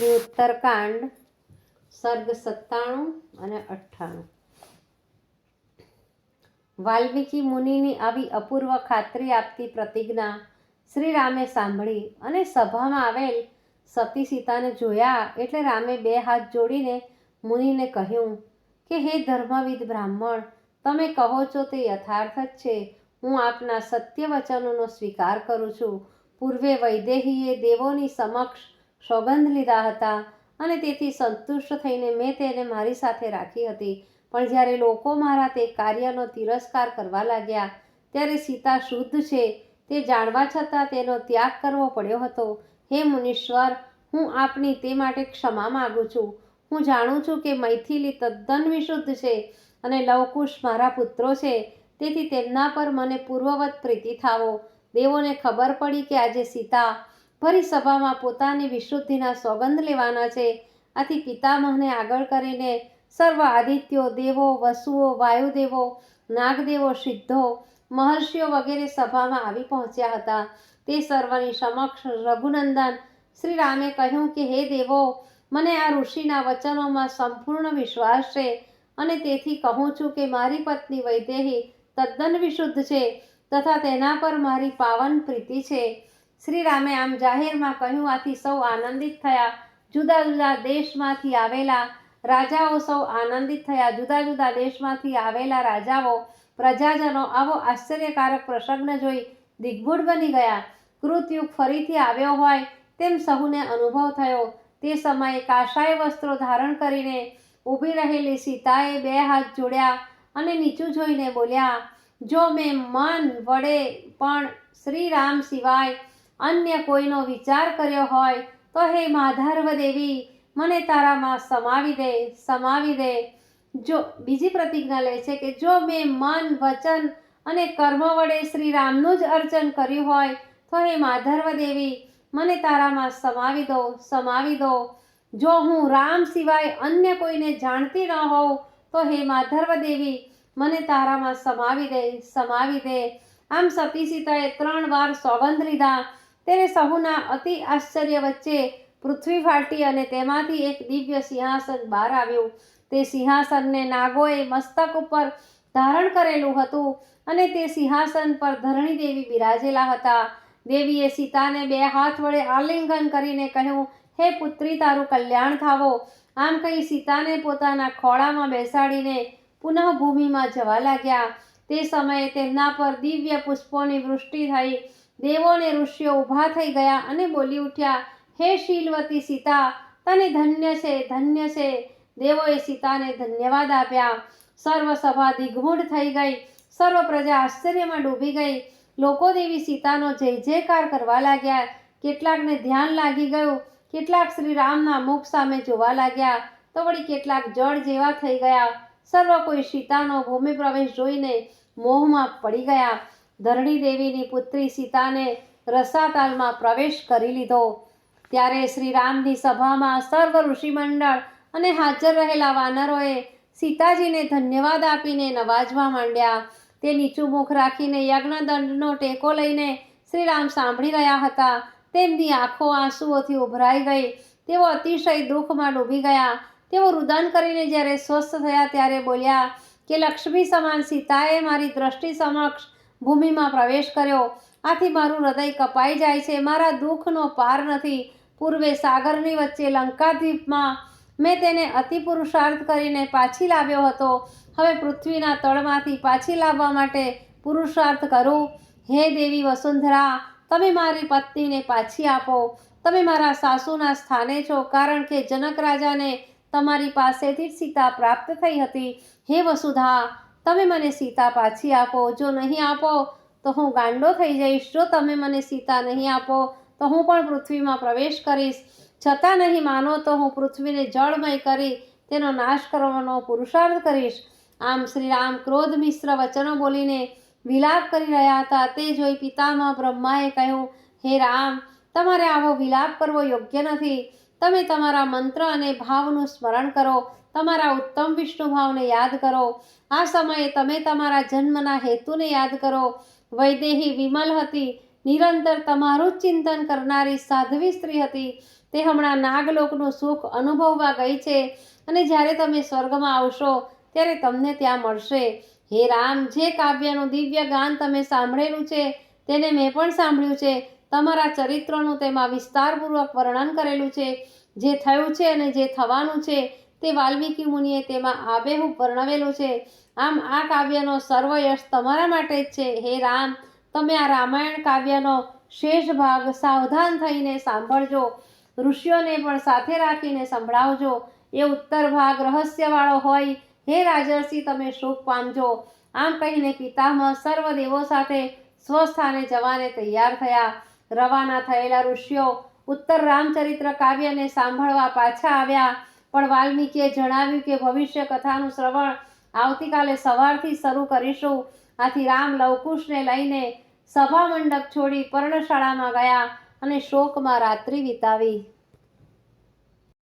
શ્રી ઉત્તરકાંડ, સર્ગ સત્તાણું અને અઠ્ઠાણું. વાલ્મીકી મુનિની આવી અપૂર્વ ખાતરી આપતી પ્રતિજ્ઞા શ્રી રામે સાંભળી અને સભામાં આવેલ સતી સીતાને જોયા એટલે રામે બે હાથ જોડીને મુનિને કહ્યું કે, હે ધર્મવિદ બ્રાહ્મણ, તમે કહો છો તે યથાર્થ જ છે. હું આપના સત્ય વચનોનો સ્વીકાર કરું છું. પૂર્વે વૈદેહીએ દેવોની સમક્ષ સોગંદ લીધા હતા અને તેથી સંતુષ્ટ થઈને મેં તેને મારી સાથે રાખી હતી. પણ જ્યારે લોકો મારા તે કાર્યનો તિરસ્કાર કરવા લાગ્યા, ત્યારે સીતા શુદ્ધ છે. તે જાણવા છતાં તેનો ત્યાગ કરવો પડ્યો હતો. હે મુનીશ્વર, હું આપની તે માટે ક્ષમા માગું છું. હું જાણું છું કે મૈથિલી તદ્દન વિશુદ્ધ છે અને લવકુશ મારા પુત્રો છે. તેથી તેમના પર મને પૂર્વવત પ્રીતિ થાવો. દેવોને ખબર પડી કે આજે સીતા ભરી સભામાં પોતાની વિશુદ્ધિના સોગંદ લેવાના છે. આથી પિતામહને આગળ કરીને સર્વ આદિત્યો, દેવો, વસુઓ, વાયુદેવો, નાગદેવો, સિદ્ધો, મહર્ષિઓ વગેરે સભામાં આવી પહોંચ્યા હતા. તે સર્વની સમક્ષ રઘુનંદન શ્રી રામે કહ્યું કે, હે દેવો, મને આ ઋષિના વચનોમાં સંપૂર્ણ વિશ્વાસ છે અને તેથી કહું છું કે મારી પત્ની વૈદેહી તદ્દન વિશુદ્ધ છે તથા તેના પર મારી પાવન પ્રીતિ છે. શ્રી રામે આમ જાહેરમાં કહ્યું, આથી સૌ આનંદિત થયા. જુદા જુદા દેશમાંથી આવેલા રાજાઓ સૌ આનંદિત થયા. જુદા જુદા દેશમાંથી આવેલા રાજાઓ, પ્રજાજનો આવો આશ્ચર્યકારક પ્રસંગને જોઈ દિગ્ભૂઢ બની ગયા. કૃતયુગ ફરીથી આવ્યો હોય તેમ સહુને અનુભવ થયો. તે સમયે કાશાય વસ્ત્રો ધારણ કરીને ઊભી રહેલી સીતાએ બે હાથ જોડ્યા અને નીચું જોઈને બોલ્યા, જો મેં મન વડે પણ શ્રી રામ સિવાય અન્ય કોઈનો વિચાર કર્યો હોય, તો હે માધર્વ દેવી મને તારામાં સમાવી દે સમાવી દે. જો, બીજી પ્રતિજ્ઞા લે છે કે જો મેં મન, વચન અને કર્મ વડે શ્રી રામનું જ અર્ચન કર્યું હોય, તો હે માધર્વ દેવી મને તારામાં સમાવી દો સમાવી દો. જો હું રામ સિવાય અન્ય કોઈને જાણતી ન હોઉં, તો હે માધર્વ દેવી મને તારામાં સમાવી દે સમાવી દે. આમ સતી સીતાએ ત્રણ વાર સોગંદ લીધા. તેને સહુના અતિ આશ્ચર્ય વચ્ચે પૃથ્વી ફાટી અને તેમાંથી એક દિવ્ય સિંહાસન બહાર આવ્યું. તે સિંહાસનને નાગોએ મસ્તક ઉપર ધારણ કરેલું હતું અને તે સિંહાસન પર ધરણી દેવી બિરાજેલા હતા. દેવીએ સીતાને બે હાથ વડે આલિંગન કરીને કહ્યું, હે પુત્રી, તારું કલ્યાણ થાવો. આમ કહી સીતાને પોતાના ખોળામાં બેસાડીને પુનઃ ભૂમિમાં જવા લાગ્યા. તે સમયે તેમના પર દિવ્ય પુષ્પોની વૃષ્ટિ થઈ દેવોને ઋષિઓ ઊભા થઈ ગયા અને બોલી ઉઠ્યા, હે શીલવતી સીતા, તને ધન્ય છે ધન્ય છે. દેવોએ સીતાને ધન્યવાદ આપ્યા. સર્વ સભા દિગ્મૂઢ થઈ ગઈ. સર્વ પ્રજા આશ્ચર્યમાં ડૂબી ગઈ. લોકો દેવી સીતાનો જય જયકાર કરવા લાગ્યા. કેટલાકને ધ્યાન લાગી ગયું. કેટલાક શ્રી રામના મુખ સામે જોવા લાગ્યા. તો વળી કેટલાક જળ જેવા થઈ ગયા. સર્વ કોઈ સીતાનો ભૂમિ પ્રવેશ જોઈને મોહમાં પડી ગયા. ધરણી દેવીની પુત્રી સીતાને રસાતાલમાં પ્રવેશ કરી લીધો. ત્યારે શ્રી રામની સભામાં સર્વ ઋષિમંડળ અને હાજર રહેલા વાનરોએ સીતાજીને ધન્યવાદ આપીને નવાજવા માંડ્યા. તે નીચું મુખ રાખીને યજ્ઞદંડનો ટેકો લઈને શ્રી રામ સાંભળી રહ્યા હતા. તેમની આંખો આંસુઓથી ઉભરાઈ ગઈ. તેઓ અતિશય દુઃખમાં ડૂબી ગયા. તેઓ રુદન કરીને જ્યારે સ્વસ્થ થયા ત્યારે બોલ્યા કે લક્ષ્મી સમાન સીતાએ મારી દ્રષ્ટિ સમક્ષ ભૂમિમાં પ્રવેશ કર્યો. આથી મારું હૃદય કપાઈ જાય છે. મારા દુઃખનો પાર નથી. પૂર્વે સાગરની વચ્ચે લંકાદ્વીપમાં મેં તેને અતિ પુરુષાર્થ કરીને પાછી લાવ્યો હતો. હવે પૃથ્વીના તળમાંથી પાછી લાવવા માટે પુરુષાર્થ કરું. હે દેવી વસુંધરા, તમે મારી પત્નીને પાછી આપો. તમે મારા સાસુના સ્થાને છો, કારણ કે જનક રાજાને તમારી પાસેથી જ સીતા પ્રાપ્ત થઈ હતી. હે વસુધા તમે મને સીતા પાછી આપો. જો નહીં આપો, તો હું ગાંડો થઈ જઈશ. જો તમે મને સીતા નહીં આપો, તો હું પણ પૃથ્વીમાં પ્રવેશ કરીશ. છતાં નહીં માનો, તો હું પૃથ્વીને જળમય કરી તેનો નાશ કરવાનો પુરુષાર્થ કરીશ. આમ શ્રી રામ ક્રોધ મિશ્ર વચનો બોલીને વિલાપ કરી રહ્યા હતા. તે જોઈ પિતામાં બ્રહ્માએ કહ્યું, હે રામ, તમારે આવો વિલાપ કરવો યોગ્ય નથી. તમે તમારા મંત્ર અને ભાવનું સ્મરણ કરો. તમારા ઉત્તમ વિષ્ણુ ભાવને યાદ કરો. આ સમયે તમે તમારા જન્મના હેતુને યાદ કરો. વૈદેહી વિમલ હતી. નિરંતર તમારું જ ચિંતન કરનારી સાધ્વી સ્ત્રી હતી. તે હમણાં નાગલોકનું સુખ અનુભવવા ગઈ છે અને જ્યારે તમે સ્વર્ગમાં આવશો, ત્યારે તમને ત્યાં મળશે. હે રામ, જે કાવ્યનું દિવ્ય ગાન તમે સાંભળેલું છે, તેને મેં પણ સાંભળ્યું છે. તમારા ચરિત્રોનું તેમાં વિસ્તારપૂર્વક વર્ણન કરેલું છે. જે થયું છે અને જે થવાનું છે તે વાલ્મીકી મુનિએ તેમાં આબેહૂબ વર્ણવેલું છે. આમ આ કાવ્યનો સર્વયશ તમારા માટે જ છે. હે રામ, તમે આ રામાયણ કાવ્યનો શેષ ભાગ સાવધાન થઈને સાંભળજો. ઋષિઓને પણ સાથે રાખીને સંભળાવજો. એ ઉત્તર ભાગ રહસ્યવાળો હોય. હે રાજર્ષિ, તમે સુખ પામજો. આમ કહીને પિતામહ સર્વ દેવો સાથે સ્વસ્થાને જવાને તૈયાર થયા. રવાના થયેલા ઋષિઓ ઉત્તર રામચરિત્ર કાવ્યને સાંભળવા પાછા આવ્યા. પણ વાલ્મીકીએ જણાવ્યું કે ભવિષ્ય કથાનું શ્રવણ આવતીકાલે સવારથી શરૂ કરીશું. આથી રામ લવકુશને લઈને સભા મંડપ છોડી પર્ણશાળામાં ગયા અને શોકમાં રાત્રિ વિતાવી.